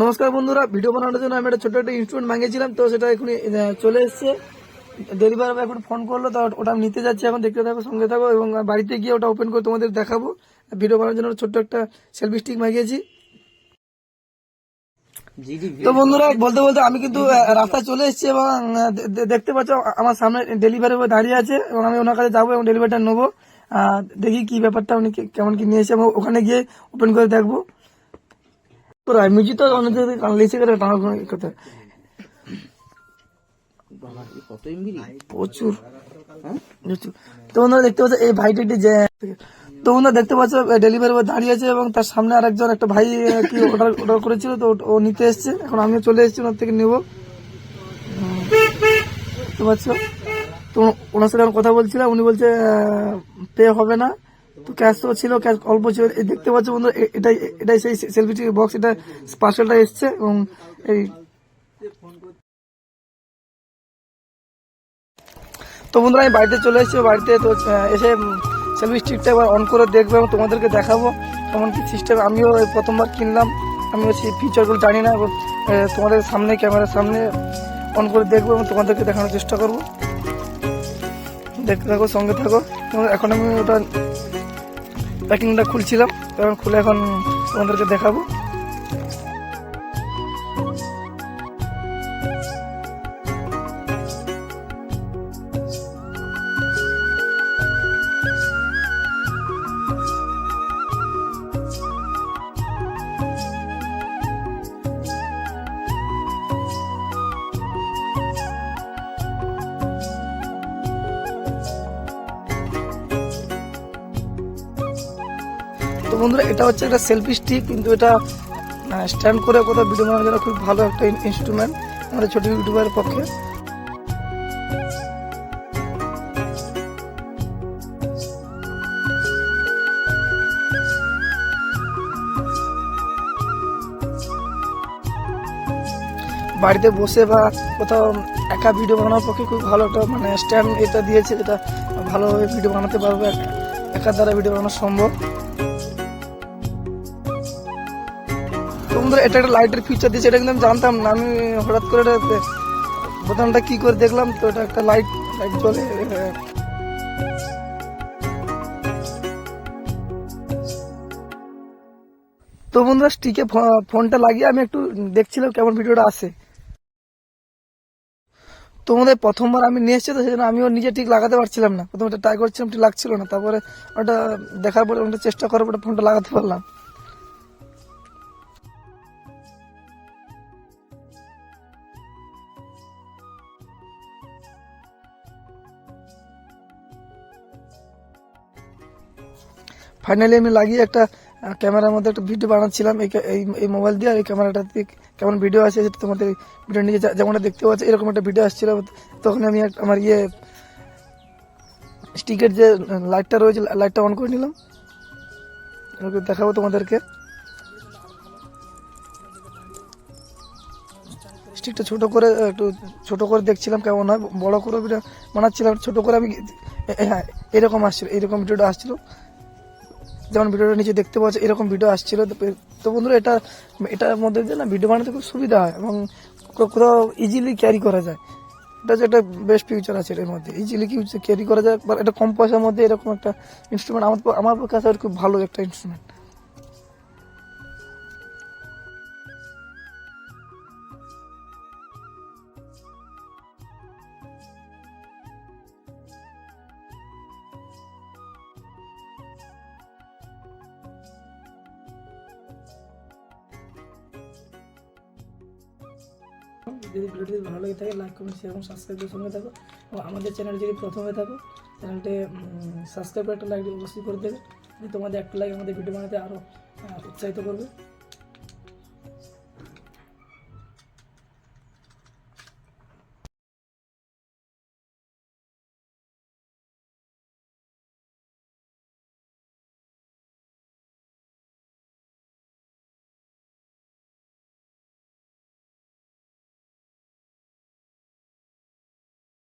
নমস্কার বন্ধুরা ভিডিও বানানোর জন্য আমি একটা ছোট একটা ইনস্ট্রুমেন্ট মাঙ্গিয়েছিলাম তো সেটা এখন চলে এসেছে। ডেলিভারি বয় এখন ফোন করল তো ওটা আমি নিতে যাচ্ছি এখন দেখতে থাকো সঙ্গে থাকো এবং বাড়িতে গিয়ে ওটা ওপেন করে তোমাদের দেখাবো। ভিডিও বানানোর জন্য ছোট্ট একটা সেলফি স্টিক মাগিয়েছি তো বন্ধুরা বলতে বলতে আমি কিন্তু রাস্তায় চলে এসেছি এবং দেখতে পাচ্ছ আমার সামনে ডেলিভারি বয় দাঁড়িয়ে আছে এবং আমি ওনার কাছে যাব এবং ডেলিভারিটা নেব। দেখি কি ব্যাপারটা উনি কেমন কি নিয়েছে এবং ওখানে গিয়ে ওপেন করে দেখব। মিউজিক তো অনেক লিখে করে টানা এমবি প্রচুর। তো বন্ধুরা দেখতে পাচ্ছ, এই ভাইটি একটি যে তো বন্ধুরা দেখতে পাচ্ছ ডেলিভারি বয় দাঁড়িয়ে আছে এবং তার সামনে আরেকজন একটা ভাই কি অর্ডার অর্ডার করেছিল, তো ও- নিতে এসছে। এখন আমিও চলে এসেছি ওনার থেকে নেব। দেখতে পাচ্ছ তো ওনার সাথে আমি কথা বলছিলাম, উনি বলছে পে হবে না। তো ক্যাশ তো ছিল ক্যাশ অল্প ছিল। দেখতে পাচ্ছ বন্ধু এটাই এটাই সেই সেলফিটি বক্স এটা পার্সেলটা এসছে এবং এই তো বন্ধুরা, আমি বাড়িতে চলে এসেছি, বাড়িতে তো এসে সেলফি স্টিকটা একবার অন করে দেখব এবং তোমাদেরকে দেখাবো কেমন কি সিস্টেম আমিও প্রথমবার কিনলাম, আমিও সেই ফিচারগুলো জানি না, এবং তোমাদের সামনে, ক্যামেরার সামনে অন করে দেখব এবং তোমাদেরকে দেখানোর চেষ্টা করব। দেখতে থাকো, সঙ্গে থাকো এখন আমি ওটা প্যাকিংটা খুলছিলাম এখন খুলে এখন তোমাদেরকে দেখাবো। তো বন্ধুরা, এটা হচ্ছে একটা সেলফি স্টিক কিন্তু এটা স্ট্যান্ড করে কোথাও ভিডিও বানানোর জন্য খুব ভালো একটা ইনস্ট্রুমেন্ট আমাদের ছোট ইউটিউবারের পক্ষে। বাড়িতে বসে বা কোথাও একা ভিডিও বানানোর পক্ষে খুব ভালো একটা মানে স্ট্যান্ড এটা দিয়েছে, যেটা ভালোভাবে ভিডিও বানাতে পারবে, একা দ্বারা ভিডিও বানানো সম্ভব। বন্ধুরা এটা একটা লাইটের ফিচার দিয়েছে এটা কিন্তু আমি জানতাম না। আমি হঠাৎ করে বোতামটা কি করে দেখলাম তো এটা একটা লাইট লাইট আহ, তো বন্ধুরা স্টিকে ফোনটা লাগিয়ে আমি একটু দেখছিলাম কেমন ভিডিওটা আসে তোমাদের প্রথমবার আমি নিয়ে এসেছি তো সেজন্য আমিও নিজে ঠিক লাগাতে পারছিলাম না। প্রথমে ট্রাই করছিলাম ঠিক লাগছিল না। তারপরে ওটা দেখার পরে ওটা চেষ্টা করার পরে ফোনটা লাগাতে পারলাম। ফাইনালি আমি লাগিয়ে একটা ক্যামেরার মধ্যে একটা ভিডিও বানাচ্ছিলাম। এই এই মোবাইল দিয়ে, আর এই ক্যামেরাটা কেমন ভিডিও আছে সেটা তোমাদের ভিডিও নিয়ে যেমনটা দেখতে পাচ্ছ, এরকম একটা ভিডিও আসছিল। তখন আমি আমার ইয়ে স্টিকের যে লাইটটা রয়েছে লাইটটা অন করে নিলাম। দেখাবো তোমাদেরকে। স্টিকটা ছোট করে একটু ছোট করে দেখছিলাম কেমন হয়। বড় করে বানাচ্ছিলাম, ছোট করে আমি হ্যাঁ এরকম আসছিল, এরকম ভিডিওটা আসছিল। যেমন ভিডিওটা নিচে দেখতে পাচ্ছ, এরকম ভিডিও আসছিল। তো বন্ধুরা, এটা, এটার মধ্যে যে না ভিডিও বানাতে খুব সুবিধা হয় এবং কোথাও ইজিলি ক্যারি করা যায়। এটা যে একটা বেস্ট ফিউচার আছে এর মধ্যে। ইজিলি কি ক্যারি করা যায়, বা এটা কম পয়সার মধ্যে এরকম একটা ইনস্ট্রুমেন্ট আমার আমার কাছে খুব ভালো একটা ইনস্ট্রুমেন্ট যদি ভিডিওটি ভালো লাগে থাকে লাইক কমেন্ট শেয়ার এবং সাবস্ক্রাইব করে সঙ্গে থাকো। এবং আমাদের চ্যানেল যদি প্রথমে থাকো চ্যানেলটি সাবস্ক্রাইব করে একটা লাইক অবশ্যই করে দেবে। তোমাদের একটা লাইক আমাদের ভিডিও বানাতে আরও উৎসাহিত করবে।